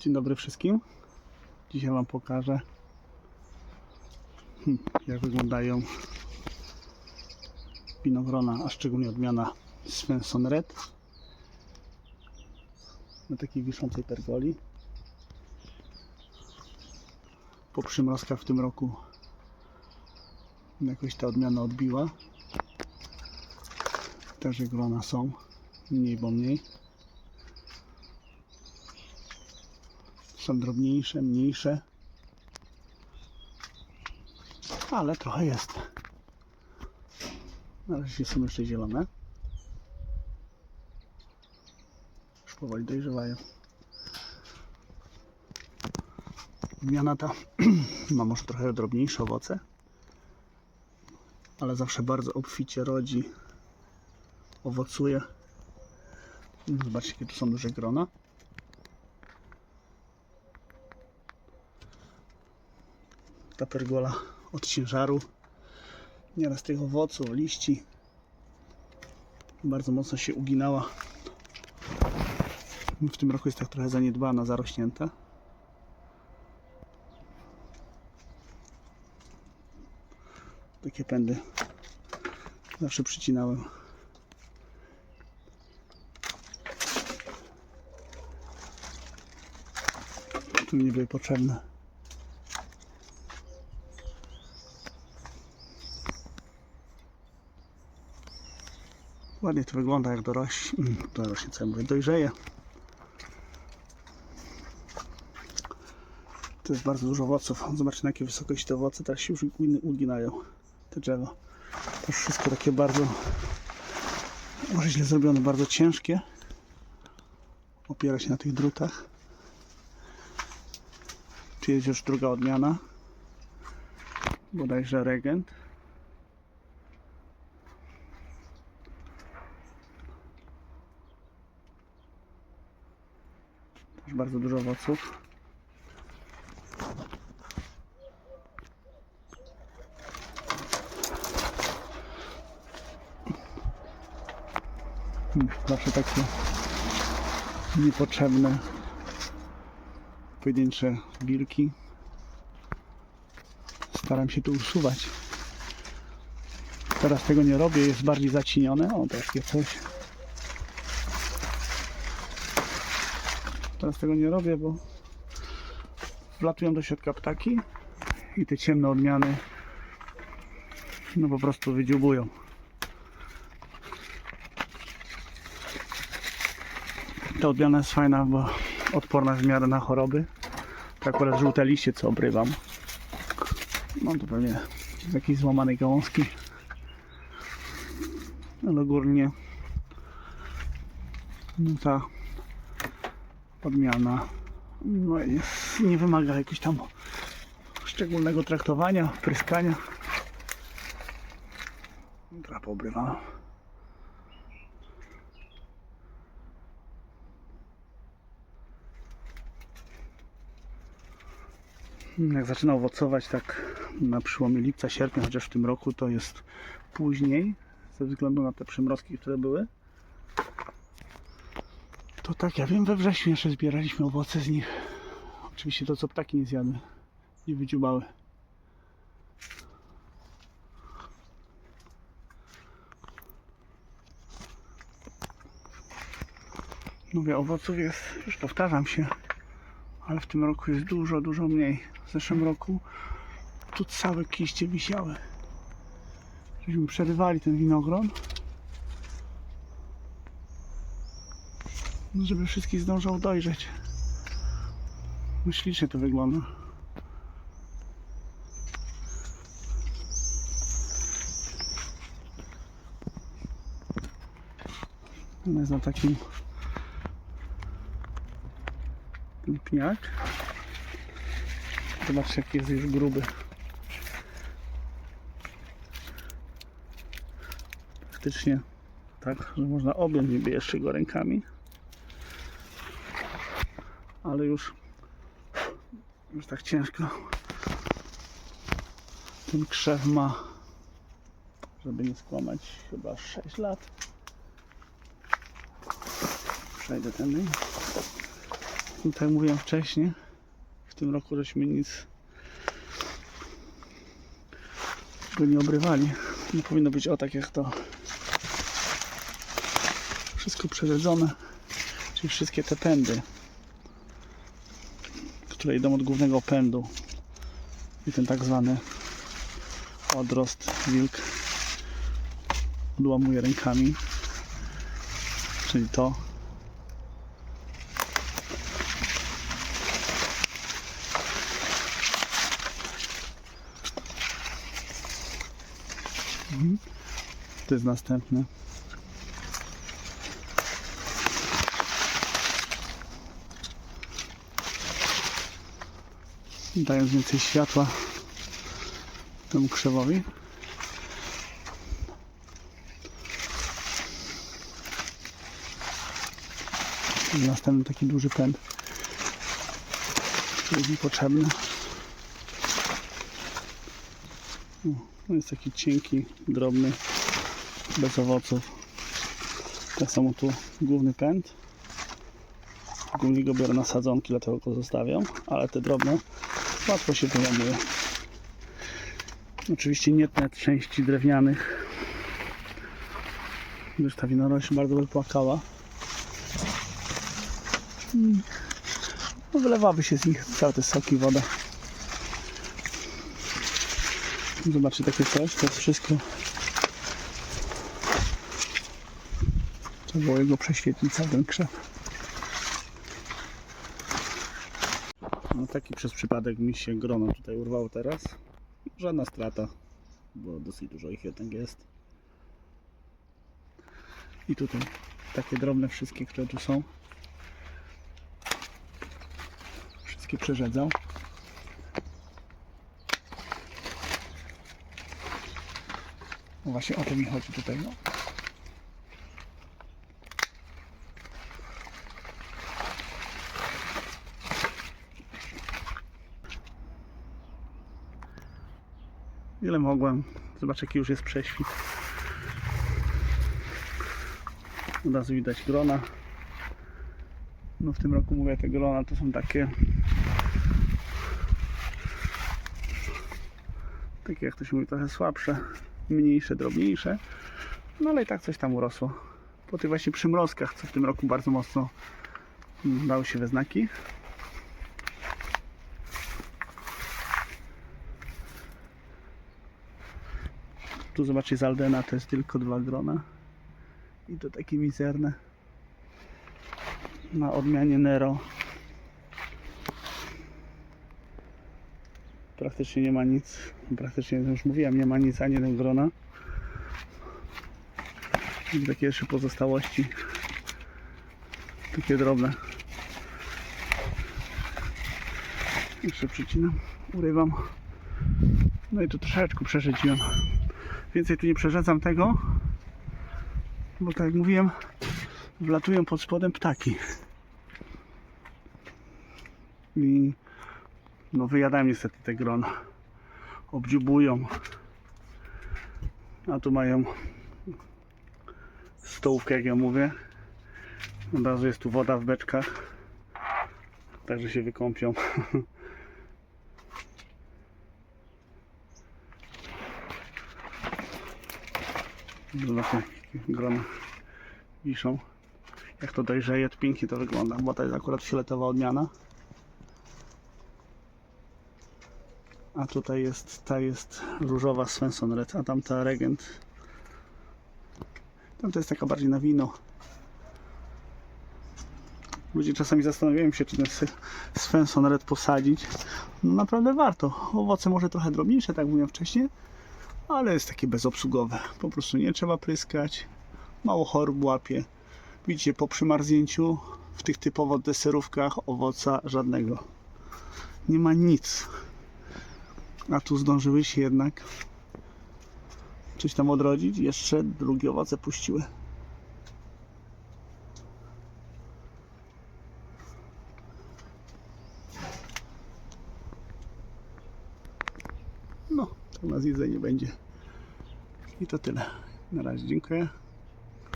Dzień dobry wszystkim. Dzisiaj Wam pokażę, hmm, jak wyglądają winogrona, a szczególnie odmiana Svensson Red na takiej wiszącej pergoli. Po przymrozkach w tym roku jakoś ta odmiana odbiła. Także grona są, mniej bo mniej. Są drobniejsze, mniejsze. Ale trochę jest. Na razie są jeszcze zielone. Już powoli dojrzewają. Zmiana ta ma może trochę drobniejsze owoce, ale zawsze bardzo obficie rodzi, owocuje. Zobaczcie, jakie tu są duże grona. Ta pergola od ciężaru. Nieraz tych owoców, liści bardzo mocno się uginała. W tym roku jest tak trochę zaniedbana, zarośnięta. Takie pędy zawsze przycinałem. Tu nie były potrzebne. Ładnie to wygląda jak dorośnie, mm, dorośnie co ja mówię, dojrzeje. To jest bardzo dużo owoców. Zobaczcie na jakiej wysokości te owoce teraz się już ugin- uginają. Te drzewo. To wszystko takie bardzo, może źle zrobione, bardzo ciężkie. Opiera się na tych drutach. Tu jest już druga odmiana. Bodajże regent. Też bardzo dużo owoców. Zawsze takie niepotrzebne pojedyncze wilki. Staram się tu usuwać. Teraz tego nie robię, jest bardziej zacinione. O, takie coś. Teraz tego nie robię, bo wlatują do środka ptaki i te ciemne odmiany no po prostu wydziubują. Ta odmiana jest fajna, bo odporna w miarę na choroby. Tak akurat żółte liście, co obrywam. Mam tu pewnie z jakiejś złamanej gałązki. Ale ogólnie no ta odmiana no jest, nie wymaga jakiegoś tam szczególnego traktowania, pryskania. Teraz poobrywam. Jak zaczyna owocować tak na przełomie lipca, sierpnia, chociaż w tym roku to jest później, ze względu na te przymrozki, które były. To tak, ja wiem, we wrześniu jeszcze zbieraliśmy owoce z nich. Oczywiście to, co ptaki nie zjadły, nie wydziubały. Mówię, owoców jest, już powtarzam się, ale w tym roku jest dużo, dużo mniej. W zeszłym roku tu całe kiście wisiały. Żeśmy przerywali ten winogron. Żeby wszystkich zdążał dojrzeć. No ślicznie to wygląda. Ona jest na takim ten pniak. Zobaczcie jaki jest już gruby. Faktycznie tak, że można objąć niby jeszcze go rękami ale już już tak ciężko ten krzew ma żeby nie skłamać chyba 6 lat przejdę tędy No, tak mówiłem wcześniej, w tym roku żeśmy nic go nie obrywali. Nie powinno być o tak jak to. Wszystko przerzedzone, czyli wszystkie te pędy, które idą od głównego pędu i ten tak zwany odrost wilk odłamuje rękami, czyli to Mhm. To jest następne. Dając więcej światła temu krzewowi. Następny taki duży pęd, który jest mi potrzebny. No jest taki cienki, drobny, bez owoców. Tak samo tu główny pęd. Głównie go biorę na sadzonki, dlatego go zostawiam, ale te drobne łatwo się wyjmuje. Oczywiście nie tnę części drewnianych, gdyż ta winorośl bardzo by płakała. Mm. No, wylewaby się z nich całe te soki, woda. Zobaczcie takie coś, to jest wszystko. Trzeba było jego prześwietlić cały ten krzew. Taki przez przypadek mi się grono tutaj urwało teraz. Żadna strata, bo dosyć dużo ich jednak jest. I tutaj takie drobne wszystkie, które tu są. Wszystkie przerzedzał. No właśnie o to mi chodzi tutaj. No. Ile mogłem. Zobacz jaki już jest prześwit. Od razu widać grona. No w tym roku mówię te grona to są takie takie jak to się mówi trochę słabsze, mniejsze, drobniejsze. No ale i tak coś tam urosło. Po tych właśnie przymrozkach, co w tym roku bardzo mocno dały się we znaki. Tu zobaczcie z Aldena to jest tylko dwa grona. I to takie mizerne. Na odmianie Nero. Praktycznie nie ma nic. Praktycznie już mówiłem, nie ma nic ani jeden grona. I takie jeszcze pozostałości. Takie drobne. Jeszcze przycinam, urywam. No i tu troszeczkę przerzedziłem. Więcej tu nie przerzedzam tego, bo tak jak mówiłem, wlatują pod spodem ptaki. I no wyjadają niestety te grona. Obdziubują. A tu mają stołówkę, jak ja mówię. Od razu jest tu woda w beczkach. Także się wykąpią. Jakie grona wiszą. Jak to dojrzeje, to pięknie to wygląda, bo to jest akurat fioletowa odmiana. A tutaj jest, ta jest różowa Svensson Red, a tamta Regent. Tam to jest taka bardziej na wino. Ludzie czasami zastanawiają się, czy ten Svensson Red posadzić. No naprawdę warto. Owoce może trochę drobniejsze, tak jak mówiłem wcześniej, ale jest takie bezobsługowe. Po prostu nie trzeba pryskać. Mało chorób łapie. Widzicie, po przymarznięciu w tych typowo deserówkach owoca żadnego. Nie ma nic. A tu zdążyły się jednak coś tam odrodzić. Jeszcze drugie owoce puściły. No, to na zjedzenie będzie. I to tyle. Na razie dziękuję.